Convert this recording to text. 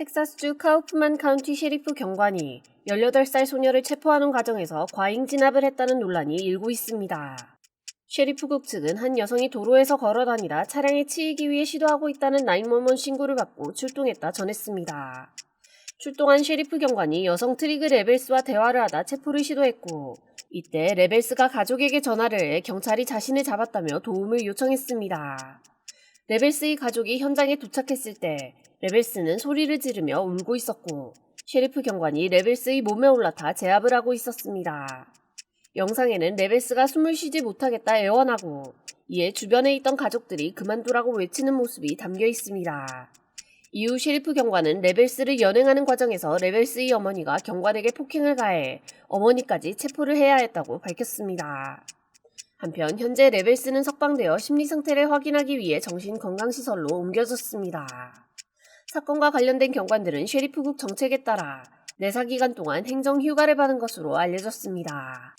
텍사스주 카우프만 카운티 셰리프 경관이 18살 소녀를 체포하는 과정에서 과잉 진압을 했다는 논란이 일고 있습니다. 셰리프국 측은 한 여성이 도로에서 걸어 다니다 차량에 치이기 위해 시도하고 있다는 911 신고를 받고 출동했다 전했습니다. 출동한 셰리프 경관이 여성 트리그 레벨스와 대화를 하다 체포를 시도했고 이때 레벨스가 가족에게 전화를 해 경찰이 자신을 잡았다며 도움을 요청했습니다. 레벨스의 가족이 현장에 도착했을 때 레벨스는 소리를 지르며 울고 있었고 셰리프 경관이 레벨스의 몸에 올라타 제압을 하고 있었습니다. 영상에는 레벨스가 숨을 쉬지 못하겠다 애원하고 이에 주변에 있던 가족들이 그만두라고 외치는 모습이 담겨 있습니다. 이후 셰리프 경관은 레벨스를 연행하는 과정에서 레벨스의 어머니가 경관에게 폭행을 가해 어머니까지 체포를 해야 했다고 밝혔습니다. 한편 현재 레벨 스는 석방되어 심리 상태를 확인하기 위해 정신건강시설로 옮겨졌습니다. 사건과 관련된 경관들은 셰리프국 정책에 따라 내사 기간 동안 행정 휴가를 받은 것으로 알려졌습니다.